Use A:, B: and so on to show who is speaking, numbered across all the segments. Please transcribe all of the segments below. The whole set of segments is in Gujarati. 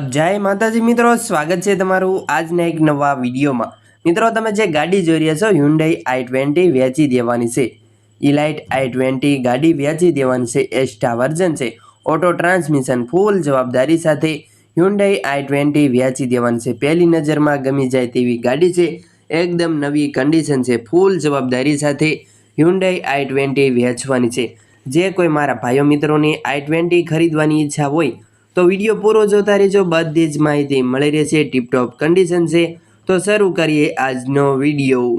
A: જય માતાજી મિત્રો, સ્વાગત છે તમારું આજના એક નવા વિડીયોમાં. મિત્રો, તમે જે ગાડી જોઈ રહ્યા છો હ્યુન્ડાઈ આઈ ટ્વેન્ટી વેચી દેવાની છે. ઇલાઇટ આઈ ટ્વેન્ટી ગાડી વેચી દેવાની છે એસ્ટા વર્ઝન છે. ઓટો ટ્રાન્સમિશન ફૂલ જવાબદારી સાથે હ્યુન્ડાઈ આઈ ટ્વેન્ટી વેચી દેવાની છે. પહેલી નજરમાં ગમી જાય તેવી ગાડી છે. એકદમ નવી કન્ડિશન છે. ફૂલ જવાબદારી સાથે હ્યુન્ડાઈ આઈ ટ્વેન્ટી વેચવાની છે. જે કોઈ મારા ભાઈઓ મિત્રોની આઈ ટ્વેન્ટી ખરીદવાની ઈચ્છા હોય તો વીડિયો પૂરો જોતા રહેજો. બધી જ માહિતી મળી રહેશે. ટીપટોપ કન્ડિશન છે. તો શરૂ કરીએ આજનો વીડિયો.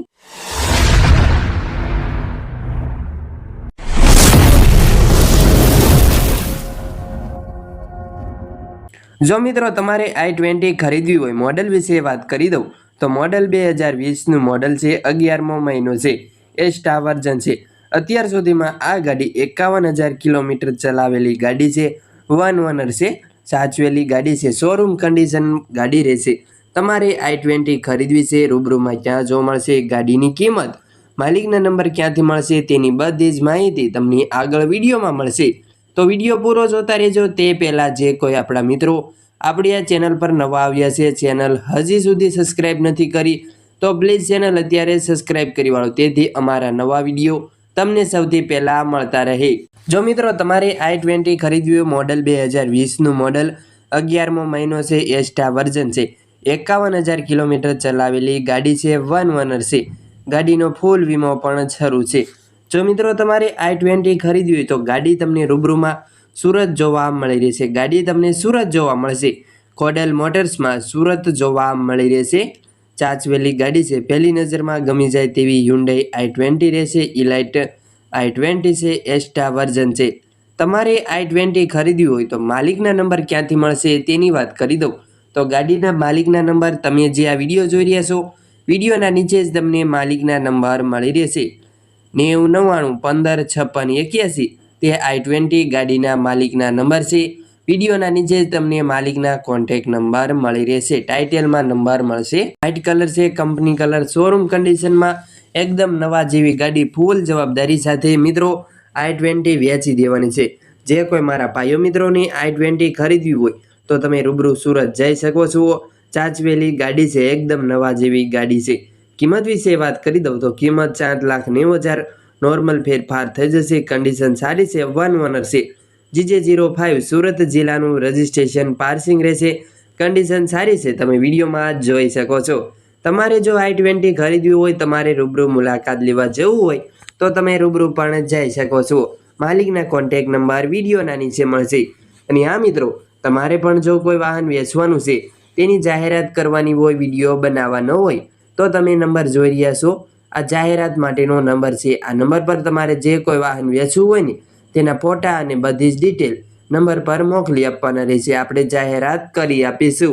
A: જો મિત્રો તમારે આઈ ટ્વેન્ટી ખરીદવી હોય મોડલ વિશે વાત કરી દઉં, તો મોડલ બે હજાર વીસનું મોડલ છે. અગિયારમો મહિનો છે. એ સ્ટાર વર્ઝન છે. અત્યાર સુધીમાં આ ગાડી એકાવન હજાર કિલોમીટર ચલાવેલી ગાડી છે. વન ઓનર છે. સાચવેલી ગાડી છે. શોરૂમ કન્ડિશન ગાડી રહેશે. તમારે આઈ ટ્વેન્ટી ખરીદવી છે. રૂબરૂમાં ક્યાં જોવા મળશે? ગાડીની કિંમત. માલિકના નંબર ક્યાંથી મળશે? તેની બધી જ માહિતી તમને આગળ વિડીયોમાં મળશે. તો વીડિયો પૂરો જોતા રહેજો. તે પહેલાં જે કોઈ આપણા મિત્રો આપણી આ ચેનલ પર નવા આવ્યા છે, ચેનલ હજી સુધી સબસ્ક્રાઈબ નથી કરી, તો પ્લીઝ ચેનલ અત્યારે સબસ્ક્રાઈબ કરી વાળો. તેથી અમારા નવા વીડિયો તમને સૌથી પહેલાં મળતા રહે. જો મિત્રો, તમારે આઈ ટ્વેન્ટી ખરીદવી મોડલ બે હજાર વીસનું મોડલ, અગિયારમો મહિનો છે, એસ્ટા વર્ઝન છે. એકાવન હજાર કિલોમીટર ચલાવેલી ગાડી છે, વન ઓનર છે. ગાડીનો ફૂલ વીમો પણ શરૂ છે. જો મિત્રો, તમારે આઈ ટ્વેન્ટી ખરીદવી હોય તો ગાડી તમને રૂબરૂમાં સુરત જોવા મળી રહેશે. ગાડી તમને સુરત જોવા મળશે. કોડેલ મોટર્સમાં સુરત જોવા મળી રહેશે. ચાચવેલી ગાડી છે. પહેલી નજરમાં ગમી જાય તેવી હ્યુન્ડાઈ આઈ ટ્વેન્ટી રહેશે. ઇલાઇટ આઈ ટ્વેન્ટી છે. એસ્ટા વર્ઝન છે. તમારે આઈ ટ્વેન્ટી ખરીદવી હોય તો માલિકના નંબર ક્યાંથી મળશે તેની વાત કરી દઉં. તો ગાડીના માલિકના નંબર તમે જે આ વીડિયો જોઈ રહ્યા છો, વિડીયોના નીચે જ તમને માલિકના નંબર મળી રહેશે. નેવું, નવ્વાણું, પંદર, છપ્પન, એક્યાસી તે આઈ ટ્વેન્ટી ગાડીના માલિકના નંબર છે. વિડીયોના નીચે તમને માલિકના કોન્ટેક નંબર મળી રહેશે ટાઇટલમાં નંબર મળશે. વ્હાઇટ કલર છે કંપની કલર શોરૂમ કન્ડિશનમાં એકદમ નવા જેવી ગાડી ફૂલ જવાબદારી સાથે મિત્રો આઈ ટ્વેન્ટી વેચી દેવાની છે. જે કોઈ મારા ભાઈઓ મિત્રોની આઈ ટ્વેન્ટી ખરીદવી હોય, તો તમે રૂબરૂ સુરત જઈ શકો છો. ચાચવેલી ગાડી છે, એકદમ નવા જેવી ગાડી છે. કિંમત વિશે વાત કરી દઉં તો કિંમત ચાર લાખ નેવું હજાર. નોર્મલ ફેરફાર થઈ જશે કન્ડિશન સારી છે વન ઓનર છે. જીજે જીરો ફાઇવ સુરત જિલ્લાનું રજિસ્ટ્રેશન પાર્સિંગ રહેશે. કન્ડિશન સારી છે, તમે વિડીયોમાં જોઈ શકો છો. તમારે જો આઈ ટ્વેન્ટી ખરીદવી હોય, તમારે રૂબરૂ મુલાકાત લેવા જવું હોય, તો તમે રૂબરૂ પણ જઈ શકો છો. માલિકના કોન્ટેક નંબર વિડીયોના નીચે મળશે. અને હા મિત્રો, તમારે પણ જો કોઈ વાહન વેચવાનું છે, તેની જાહેરાત કરવાની હોય, વીડિયો બનાવવાનો હોય, તો તમે નંબર જોઈ રહ્યા છો. આ જાહેરાત માટેનો નંબર છે. આ નંબર પર તમારે જે કોઈ વાહન વેચવું હોય ને તેના ફોટા અને બધી જ ડિટેલ નંબર પર મોકલી આપવાના રહેશે. આપણે જાહેરાત કરી આપીશું.